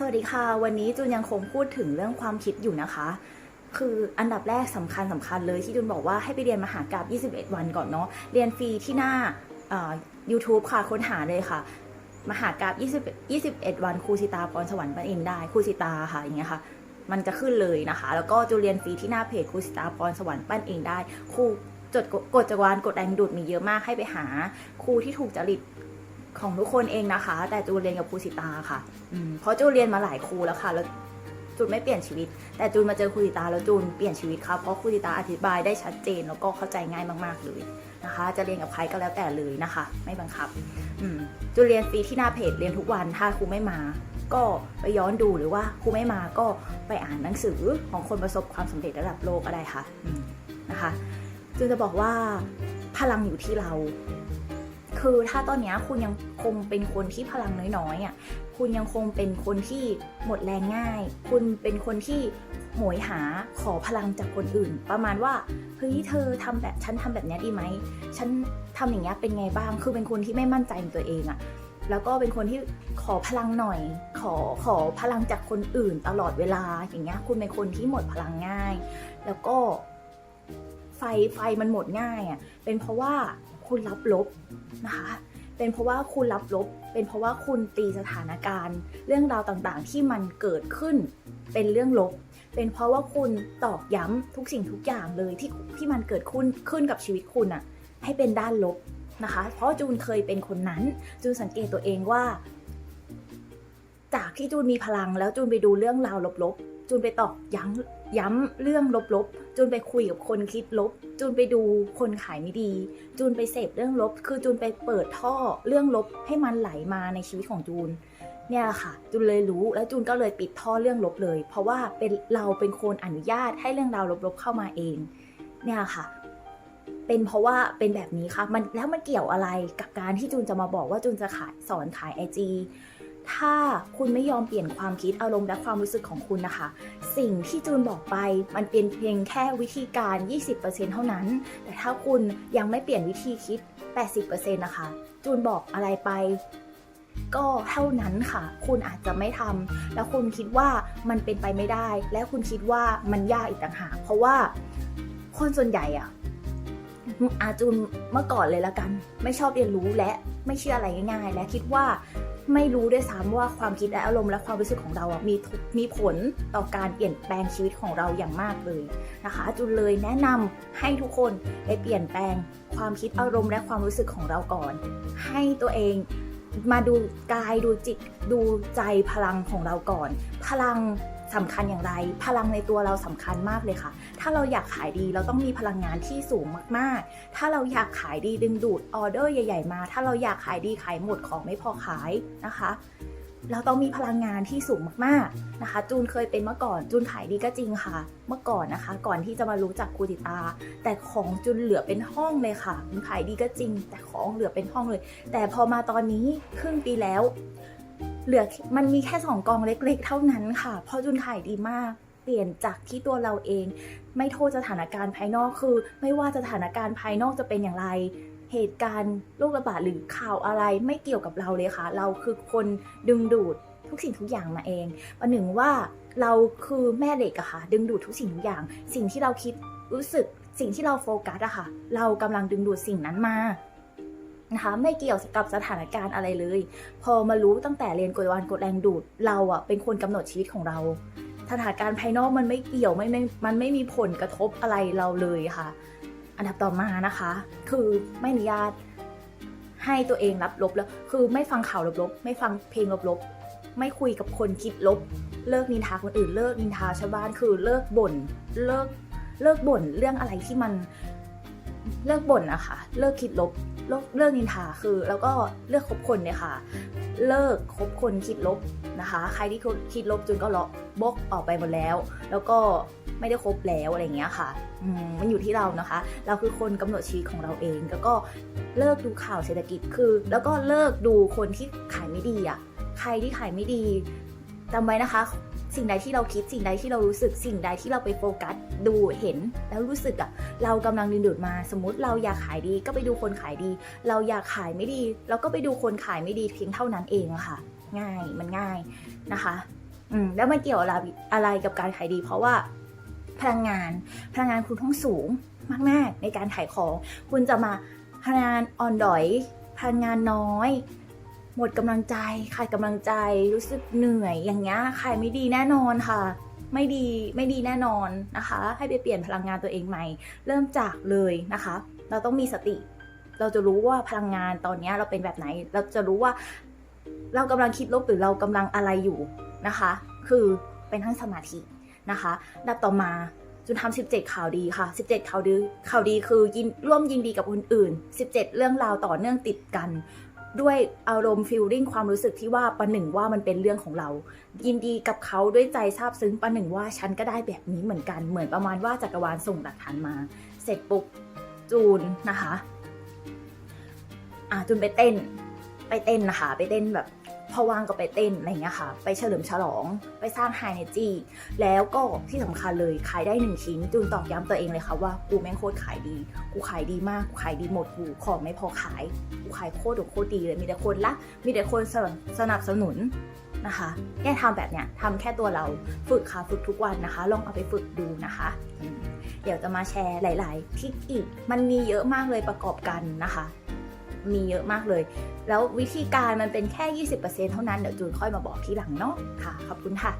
สวัสดีค่ะ วันนี้จูนยังคงพูดถึงเรื่องความคิดอยู่นะคะ คืออันดับแรกสำคัญสำคัญเลยที่จูนบอกว่าให้ไปเรียนมหากราบ21 วันก่อนเนาะเรียนฟรีที่หน้าอ่อ YouTube ค่ะค้นหาเลยค่ะ มหากราบ20 21 วันครูสิตาพรสวรรค์ปันเองได้ครูสิตาค่ะอย่างเงี้ยค่ะมันจะขึ้นเลยนะคะ แล้วก็จูนเรียนฟรีที่หน้าเพจครูสิตาพรสวรรค์ปั้นเองได้ครูจดกฎจักรวาลกฎแรงดูดมีเยอะมากให้ไปหาครูที่ถูกจริต ของทุกคนเองนะคะ แต่จูนเรียนกับครูสิตาค่ะอืมเพราะจูนเรียนมาหลายครูแล้วค่ะแล้วจูนไม่เปลี่ยนชีวิต แต่จูนมาเจอครูสิตาแล้วจูนเปลี่ยนชีวิตค่ะเพราะครูสิตาอธิบายได้ชัดเจนแล้วก็เข้าใจง่ายมากๆเลยนะคะ จะเรียนกับใครก็แล้วแต่เลยนะคะ ไม่บังคับอืมจูนเรียนฟรีที่หน้าเพจเรียนทุกวันถ้าครูไม่มา ก็ไปย้อนดูหรือว่าครูไม่มาก็ไปอ่านหนังสือของคนประสบความสำเร็จระดับโลกก็ได้ค่ะอืมนะคะจูนจะบอกว่าพลังอยู่ที่เรา คือถ้าตอนนี้คุณยังคงเป็นคนที่พลังน้อยๆอะคุณยังคงเป็นคนที่หมดแรงง่าย คุณเป็นคนที่โหยหาขอพลังจากคนอื่น ประมาณว่าเฮ้ยเธอทำแบบฉันทำแบบนี้ดีไหมฉันทำอย่างเงี้ยเป็นไงบ้าง คือเป็นคนที่ไม่มั่นใจในตัวเองอะแล้วก็เป็นคนที่ขอพลังหน่อย ขอขอพลังจากคนอื่นตลอดเวลาอย่างเงี้ย คุณเป็นคนที่หมดพลังง่าย แล้วก็ไฟไฟมันหมดง่ายอะเป็นเพราะว่า คุณรับลบนะคะ เป็นเพราะว่าคุณรับลบ เป็นเพราะว่าคุณตีสถานการณ์ เรื่องราวต่างๆ ที่มันเกิดขึ้นเป็นเรื่องลบ เป็นเพราะว่าคุณตอกย้ำทุกสิ่งทุกอย่างเลยที่ที่มันเกิดขึ้นขึ้นกับชีวิตคุณอะให้เป็นด้านลบนะคะ เพราะจูนเคยเป็นคนนั้น จูนสังเกตตัวเองว่า จากที่จูนมีพลังแล้วจูนไปดูเรื่องราวลบๆ จูนไปตอกย้ำย้ำเรื่องลบๆ จูนไปคุยกับคนคิดลบ จูนไปดูคนขายไม่ดี จูนไปเสพเรื่องลบ คือจูนไปเปิดท่อเรื่องลบให้มันไหลมาในชีวิตของจูน เนี่ยค่ะ จูนเลยรู้แล้วจูนก็เลยปิดท่อเรื่องลบเลย เพราะว่าเป็นเราเป็นคนอนุญาตให้เรื่องราวลบๆเข้ามาเอง เนี่ยค่ะเป็นเพราะว่าเป็นแบบนี้ค่ะมันแล้วมันเกี่ยวอะไรกับการที่จูนจะมาบอกว่าจูนจะขายสอนขายไอจี ถ้าคุณไม่ยอมเปลี่ยนความคิดอารมณ์และความรู้สึกของคุณนะคะ สิ่งที่จูนบอกไปมันเป็นเพียงแค่วิธีการ 20%เท่านั้น แต่ถ้าคุณยังไม่เปลี่ยนวิธีคิด 80%นะคะ จูนบอกอะไรไปก็เท่านั้นค่ะ คุณอาจจะไม่ทำแล้วคุณคิดว่ามันเป็นไปไม่ได้ และคุณคิดว่ามันยากอีกต่างหาก เพราะว่าคนส่วนใหญ่อะอาจูนเมื่อก่อนเลยละกัน ไม่ชอบเรียนรู้และไม่เชื่ออะไรง่าย ๆ และคิดว่า ไม่รู้ด้วยซ้ำว่าความคิดและอารมณ์และความรู้สึกของเราอะมีทุกมีผลต่อการเปลี่ยนแปลงชีวิตของเราอย่างมากเลยนะคะ จุนเลยแนะนำให้ทุกคนไปเปลี่ยนแปลงความคิดอารมณ์และความรู้สึกของเราก่อน ให้ตัวเองมาดูกายดูจิตดูใจพลังของเราก่อน พลัง สำคัญอย่างไร พลังในตัวเราสำคัญมากเลยค่ะ ถ้าเราอยากขายดีเราต้องมีพลังงานที่สูงมากๆ ถ้าเราอยากขายดีดึงดูดออเดอร์ใหญ่ ๆ มา ถ้าเราอยากขายดีขายหมดของไม่พอขายนะคะเราต้องมีพลังงานที่สูงมากๆนะคะ จูนเคยเป็นเมื่อก่อน จูนขายดีก็จริงค่ะ เมื่อก่อนนะคะ ก่อนที่จะมารู้จักครูติตา แต่ของจุนเหลือเป็นห้องเลยค่ะมันขายดีก็จริง แต่ของเหลือเป็นห้องเลย แต่พอมาตอนนี้ครึ่งปีแล้ว เหลือมันมีแค่สองกองเล็ก ๆ เท่านั้นค่ะเพราะจุนขายดีมากเปลี่ยนจากที่ตัวเราเอง ไม่โทษสถานการณ์ภายนอกคือ ไม่ว่าสถานการณ์ภายนอกจะเป็นอย่างไร เหตุการณ์โรคระบาดหรือข่าวอะไรไม่เกี่ยวกับเราเลยค่ะ เราคือคนดึงดูดทุกสิ่งทุกอย่างมาเองประหนึ่งว่าเราคือแม่เหล็กอะค่ะ ดึงดูดทุกสิ่งทุกอย่าง สิ่งที่เราคิดรู้สึกสิ่งที่เราโฟกัสอะค่ะ เรากำลังดึงดูดสิ่งนั้นมา นะคะไม่เกี่ยวกับสถานการณ์อะไรเลย พอมารู้ตั้งแต่เรียนกฎวันกฎแรงดูด เราอะเป็นคนกำหนดชีวิตของเรา สถานการณ์ภายนอกมันไม่เกี่ยวไม่ไม่มันไม่มีผลกระทบอะไรเราเลยค่ะ อันดับต่อมานะคะ คือไม่อนุญาตให้ตัวเองรับลบแล้ว คือไม่ฟังข่าวลบๆ ไม่ฟังเพลงลบๆ ไม่คุยกับคนคิดลบ เลิกนินทาคนอื่น เลิกนินทาชาวบ้าน คือเลิกบ่น เลิก เลิกบ่นเรื่องอะไรที่มัน เลิกบ่นอะคะ เลิกคิดลบเลิกเลิกนินทาคือ แล้วก็เลิกคบคนเนี่ยค่ะ เลิกคบคนคิดลบนะคะ ใครที่คิดลบจนก็เลาะบล็อกออกไปหมดแล้ว แล้วก็ไม่ได้คบแล้วอะไรเงี้ยค่ะมันอยู่ที่เรานะคะ เราคือคนกำหนดชีวิตของเราเอง แล้วก็เลิกดูข่าวเศรษฐกิจคือ แล้วก็เลิกดูคนที่ขายไม่ดีอะใครที่ขายไม่ดีจำไว้นะคะ สิ่งใดที่เราคิดสิ่งใดที่เรารู้สึกสิ่งใดที่เราไปโฟกัสดูเห็นแล้วรู้สึกอะเรากำลังดึงดูดมาสมมติเราอยากขายดีก็ไปดูคนขายดี เราอยากขายไม่ดีเราก็ไปดูคนขายไม่ดีเพียงเท่านั้นเองอะค่ะ ง่ายมันง่ายนะคะอืมแล้วมันเกี่ยวอะไรอะไรกับการขายดี เพราะว่าพลังงานพลังงานคุณต้องสูงมากๆในการขายของ คุณจะมาพลังงานอ่อนดอยพลังงานน้อย หมดกำลังใจขาดกำลังใจรู้สึกเหนื่อยอย่างเงี้ยขายไม่ดีแน่นอนค่ะ ไม่ดีไม่ดีแน่นอนนะคะ ให้ไปเปลี่ยนพลังงานตัวเองใหม่ เริ่มจากเลยนะคะ เราต้องมีสติ เราจะรู้ว่าพลังงานตอนเนี้ยเราเป็นแบบไหน เราจะรู้ว่า เรากำลังคิดลบหรือเรากำลังอะไรอยู่นะคะ คือเป็นทั้งสมาธินะคะดับต่อมาจุนทำ17 ข่าวดีค่ะ 17 ข่าวดี ข่าวดีคือยินร่วมยินดีกับคนอื่น 17 เรื่องราวต่อเนื่องติดกัน ด้วยอารมณ์ฟิลลิ่งความรู้สึกที่ว่าประหนึ่งว่ามันเป็นเรื่องของเรา ยินดีกับเขาด้วยใจซาบซึ้งประหนึ่งว่าฉันก็ได้แบบนี้เหมือนกัน เหมือนประมาณว่าจักรวาลส่งหลักฐานมา เสร็จปุ๊บจูนนะคะ อ่าจูนไปเต้น ไปเต้นนะคะ ไปเต้นแบบ พอว่างก็ไปเต้นอะไรเงี้ยค่ะ ไปเฉลิมฉลอง ไปสร้างไฮเนจีแล้วก็ที่สำคัญเลยขายได้หนึ่งชิ้นจูนตอกย้ำตัวเองเลยค่ะว่ากูแม่งโคตรขายดี กูขายดีมาก กูขายดีหมดกูของไม่พอขาย กูขายโคตรโคตรดีเลยมีแต่คนรักมีแต่คนสนับสนับสนุนนะคะแค่ทำแบบเนี้ยทำแค่ตัวเราฝึกค่ะฝึกทุกวันนะคะ ลองเอาไปฝึกดูนะคะ เดี๋ยวจะมาแชร์หลาย ๆ ทิปอีก มันมีเยอะมากเลยประกอบกันนะคะ มีเยอะมากเลย แล้ววิธีการมันเป็นแค่ 20%เท่านั้น เดี๋ยวจูนค่อยมาบอกทีหลังเนาะค่ะ ขอบคุณค่ะ